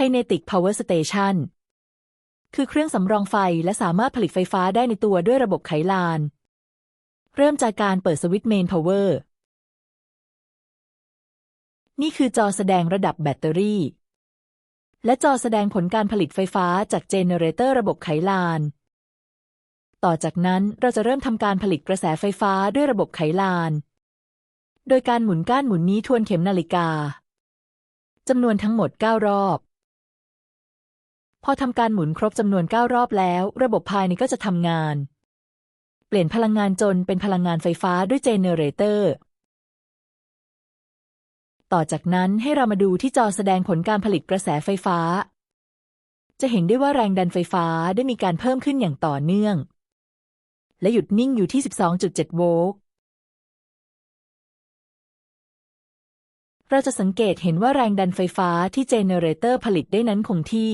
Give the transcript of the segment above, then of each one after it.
Kinetic Power Station คือเครื่องสำรองไฟและสามารถผลิตไฟฟ้าได้ในตัวด้วยระบบไขลาน เริ่มจากการเปิดสวิตช์ Main Power นี่คือจอแสดงระดับแบตเตอรี่ และจอแสดงผลการผลิตไฟฟ้าจากเจเนเรเตอร์ระบบไขลาน ต่อจากนั้นเราจะเริ่มทำการผลิตกระแสไฟฟ้าด้วยระบบไขลาน โดยการหมุนก้านหมุนนี้ทวนเข็มนาฬิกาจำนวนทั้งหมด 9 รอบ พอทำการหมุนครบจำนวน 9 รอบแล้ว ระบบภายในก็จะทำงาน เปลี่ยนพลังงานจนเป็นพลังงานไฟฟ้าด้วยเจเนเรเตอร์ ต่อจากนั้นให้เรามาดูที่จอแสดงผลการผลิตกระแสไฟฟ้า จะเห็นได้ว่าแรงดันไฟฟ้าได้มีการเพิ่มขึ้นอย่างต่อเนื่อง และหยุดนิ่งอยู่ที่ 12.7 โวลต์เราจะสังเกตเห็นว่าแรงดันไฟฟ้าที่เจเนเรเตอร์ผลิตได้นั้นคงที่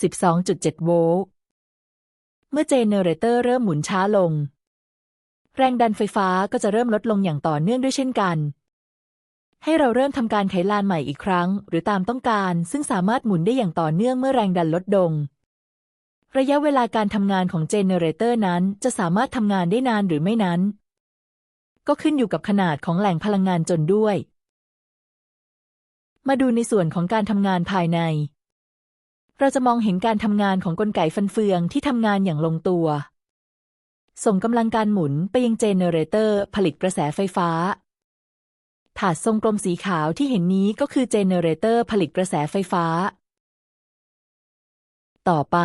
12.7 โวลต์เมื่อเจเนเรเตอร์เริ่มหมุนช้าลง แรงดันไฟฟ้าก็จะเริ่มลดลงอย่างต่อเนื่องด้วยเช่นกัน ให้เราเริ่มทำการไขลานใหม่อีกครั้ง หรือตามต้องการ ซึ่งสามารถหมุนได้อย่างต่อเนื่องเมื่อแรงดันลดลงระยะเวลาการทำงานของเจเนเรเตอร์นั้นจะสามารถทำงานได้นานหรือไม่นั้น ก็ขึ้นอยู่กับขนาดของแหล่งพลังงานจนด้วย มาดูในส่วนของการทำงานภายใน เราจะมองเห็นการทำงานของกลไกฟันเฟืองที่ทำงานอย่างลงตัว ส่งกำลังการหมุนไปยังเจเนเรเตอร์ ผลิตกระแสไฟฟ้า ถาดทรงกลมสีขาวที่เห็นนี้ก็คือเจเนเรเตอร์ผลิตกระแสไฟฟ้า ต่อไป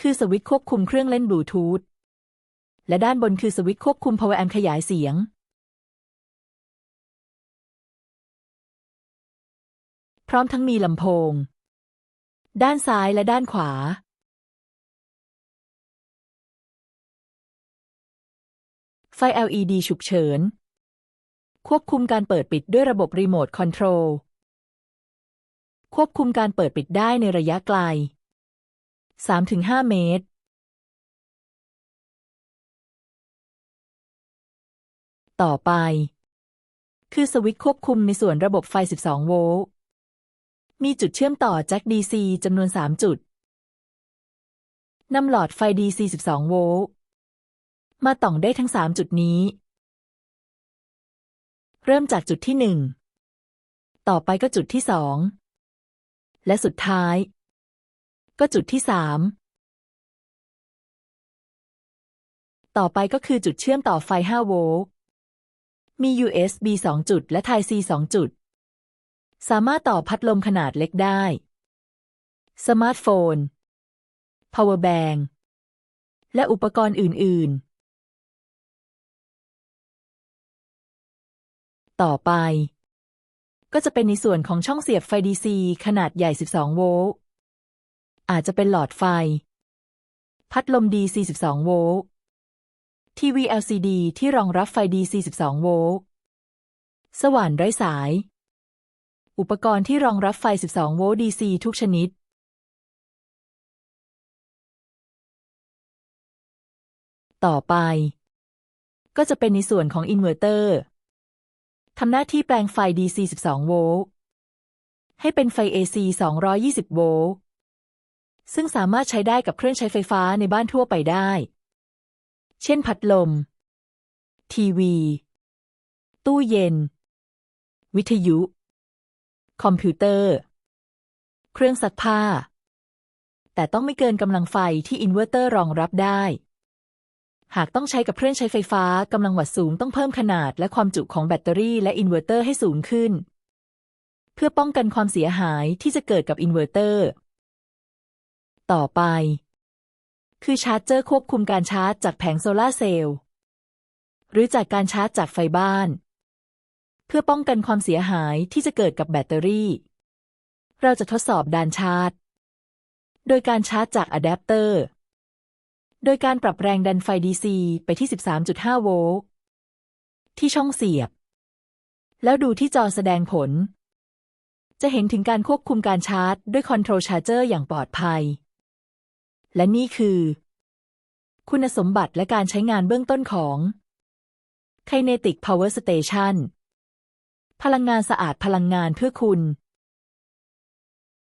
คือสวิตช์ควบคุมเครื่องเล่นบลูทูธและด้านบนคือสวิตช์ควบคุม power amp ขยายเสียง พร้อมทั้งมีลำโพง ด้านซ้ายและด้านขวาไฟ LED ฉุกเฉิน ควบคุมการเปิดปิดด้วยระบบรีโมทคอนโทรล ควบคุมการเปิดปิดได้ในระยะไกล 3-5 เมตร ต่อไป คือสวิตช์ควบคุมในส่วนระบบไฟ 12 โวลต์ มีจุดเชื่อมต่อแจ็ค DC จำนวน 3 จุดนำหลอดไฟ DC 12 โวลต์มาต่องได้ทั้ง 3 จุดนี้ เริ่มจากจุดที่ 1 ต่อไปก็จุดที่ 2 และสุดท้าย ก็จุดที่ 3 ต่อไปก็คือจุดเชื่อมต่อไฟ 5 โวลต์มี USB 2 จุด และ Type C 2 จุด สามารถต่อพัดลมขนาดเล็กได้ สมาร์ทโฟน power bank และอุปกรณ์อื่น ๆ ต่อไป ก็จะเป็นในส่วนของช่องเสียบไฟ DC ขนาดใหญ่ 12 โวลต์ อาจจะเป็นหลอดไฟ พัดลม DC 12 โวลต์ ทีวี LCD ที่รองรับไฟ DC 12 โวลต์ สว่านไร้สาย อุปกรณ์ที่รองรับไฟ 12 โวลต์ DC ทุกชนิดต่อไป ก็จะเป็นในส่วนของอินเวอร์เตอร์ทำหน้าที่แปลงไฟ DC 12 โวลต์ ให้เป็นไฟ AC 220 โวลต์ ซึ่งสามารถใช้ได้กับเครื่องใช้ไฟฟ้าในบ้านทั่วไปได้ เช่นพัดลม ทีวี ตู้เย็น วิทยุ คอมพิวเตอร์ เครื่องซักผ้า แต่ต้องไม่เกินกำลังไฟที่อินเวอร์เตอร์รองรับได้ หากต้องใช้กับเครื่องใช้ไฟฟ้ากำลังวัตต์สูงต้องเพิ่มขนาดและความจุของแบตเตอรี่และอินเวอร์เตอร์ให้สูงขึ้น เพื่อป้องกันความเสียหายที่จะเกิดกับอินเวอร์เตอร์ ต่อไป คือชาร์จเจอร์ควบคุมการชาร์จจากแผงโซลาเซลล์หรือจากการชาร์จจากไฟบ้าน พื่อป้องกันความเสียหายที่จะเกิดกับแบตเตอรี่ เราจะทดสอบดานชาร์จ โดยการชาร์จจากอะแดปเตอร์ โดยการปรับแรงดันไฟ DC ไปที่ 13.5 โวลต์ที่ช่องเสียบ แล้วดูที่จอแสดงผล จะเห็นถึงการควบคุมการชาร์จ ด้วยคอนโทรลชาร์เจอร์อย่างปลอดภัย และนี่คือ คุณสมบัติและการใช้งานเบื้องต้นของ Kinetic Power Station พลังงานสะอาดพลังงานเพื่อคุณ